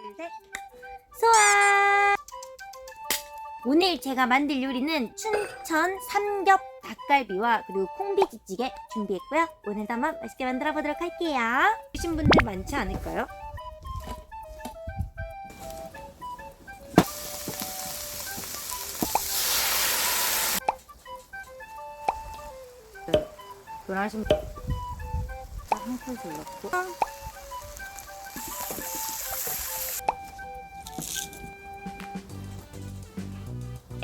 둘 셋. 소아 오늘 제가 만들 요리는 춘천 삼겹 닭갈비와 그리고 콩비지찌개 준비했고요. 오늘도 한번 맛있게 만들어 보도록 할게요. 드신 분들 많지 않을까요? 변하신 한 큰술 넣고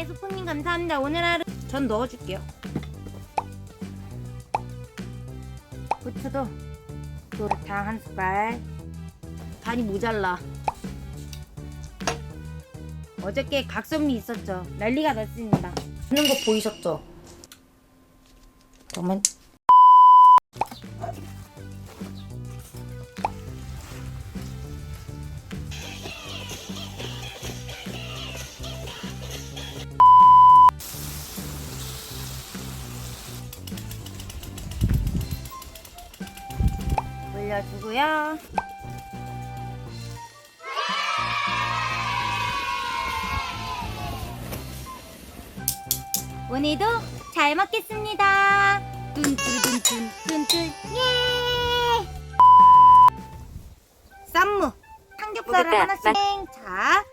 소풍님 감사합니다. 오늘 하루 전 넣어줄게요. 고추도 노랑 한 숟갈. 간이 모자라. 어저께 각선미 있었죠. 난리가 났습니다. 하는 거 보이셨죠? 잠깐만. 올려주고요. 오늘도 잘 먹겠습니다. 뚠뚜루뚠뚠 뚠뚠 예. 쌈무 삼겹살을 먹었다. 하나씩 자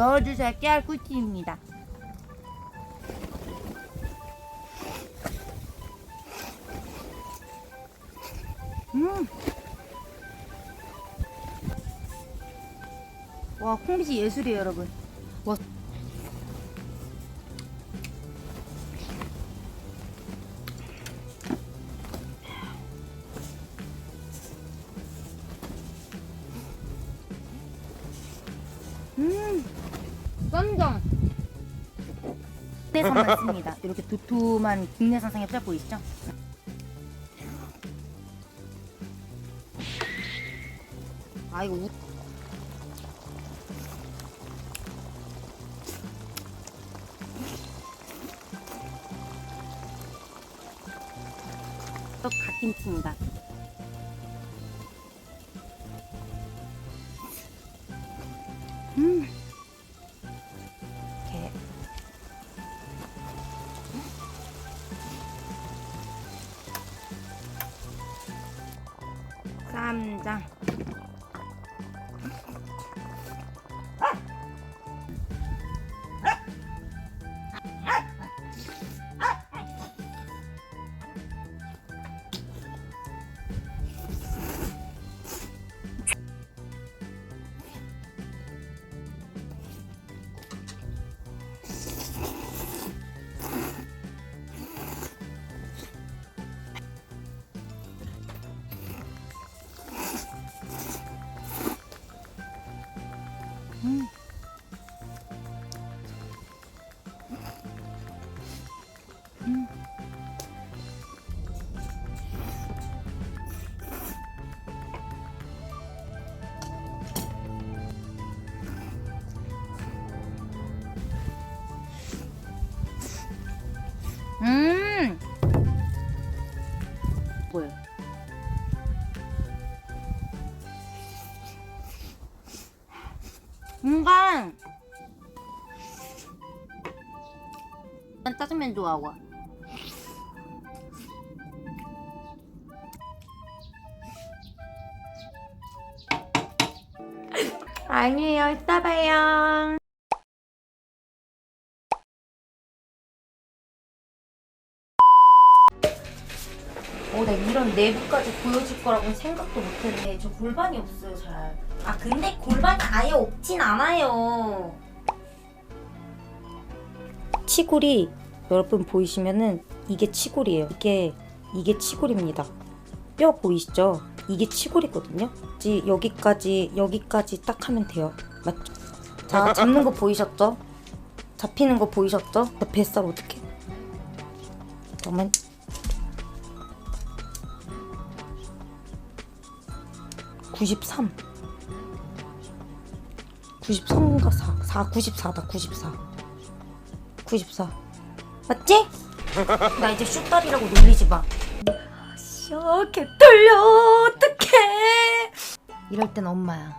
넣어주셔야 깨알 꿀팁입니다. 음. 와, 콩비지 예술이에요, 여러분. 와. 국내산 맞습니다. 이렇게 도톰한 국내산 삼겹살 보이시죠? 아 이거 우... 또 갓김치입니다. 3장. 난 짜장면 좋아하고 아니에요 이따 봐요 어, 나 이런 내부까지 보여줄 거라고는 생각도 못했네. 저 골반이 없어요, 잘. 아, 근데 골반이 아예 없진 않아요. 치골이 여러분 보이시면은 이게 치골이에요. 이게 이게 치골입니다. 뼈 보이시죠? 이게 치골이거든요. 지- 여기까지 여기까지 딱 하면 돼요. 맞죠? 자, 잡는 거 보이셨죠? 잡히는 거 보이셨죠? 저 뱃살 어떻게? 잠깐만. 93 93인가 4 4 94다 94 94 맞지? 나 이제 슛다리라고 놀리지 마 아씨야 개 떨려 어떡해 이럴 땐 엄마야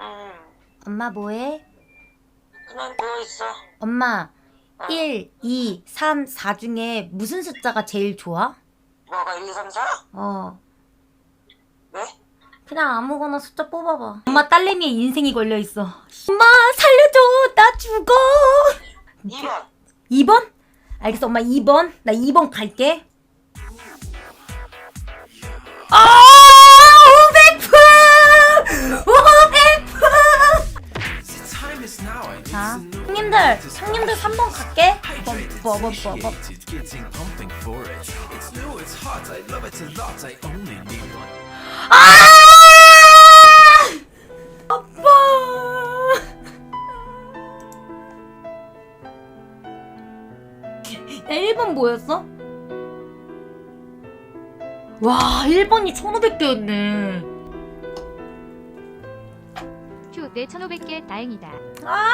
응, 엄마 뭐해? 그냥 누워있어. 엄마 1, 2, 3, 4 중에 무슨 숫자가 제일 좋아? 뭐가 1, 2, 3, 4? 어 왜? 그냥 아무거나 숫자 뽑아봐. 엄마 딸내미의 인생이 걸려있어. 엄마 살려줘. 나 죽어. 2번. 2번? 알겠어 엄마 2번. 나 2번 갈게. 아 500프! 500프! 자 형님들 형님들 3번 갈게. 뭐, 뭐, 뭐, 뭐. 아 1번 뭐였어? 와 1번이 1500개였네 휴, 내 1500개 다행이다. 아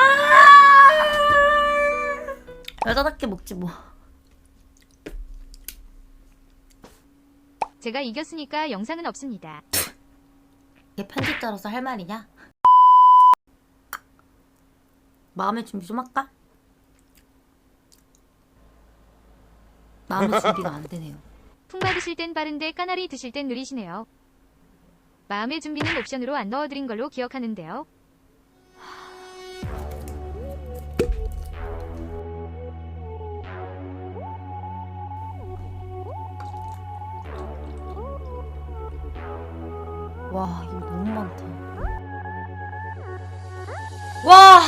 여자답게 먹지 뭐 제가 이겼으니까 영상은 없습니다. 이게 편집자로서 할 말이냐? 마음의 준비 좀 할까? 마음의 준비가 안 되네요. 풍 받으실 땐 빠른데 까나리 드실 땐 느리시네요. 마음의 준비는 옵션으로 안 넣어드린 걸로 기억하는데요. 와 이거 너무 많다. 와.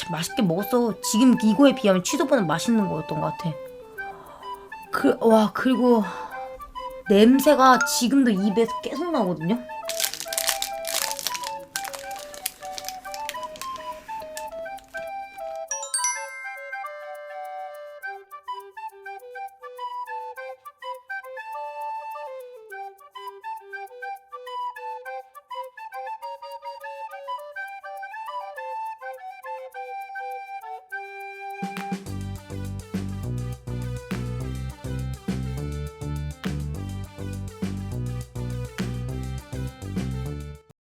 참 맛있게 먹었어. 지금 이거에 비하면 치도부는 맛있는 거였던 것 같아. 그, 와, 그리고 냄새가 지금도 입에서 계속 나거든요?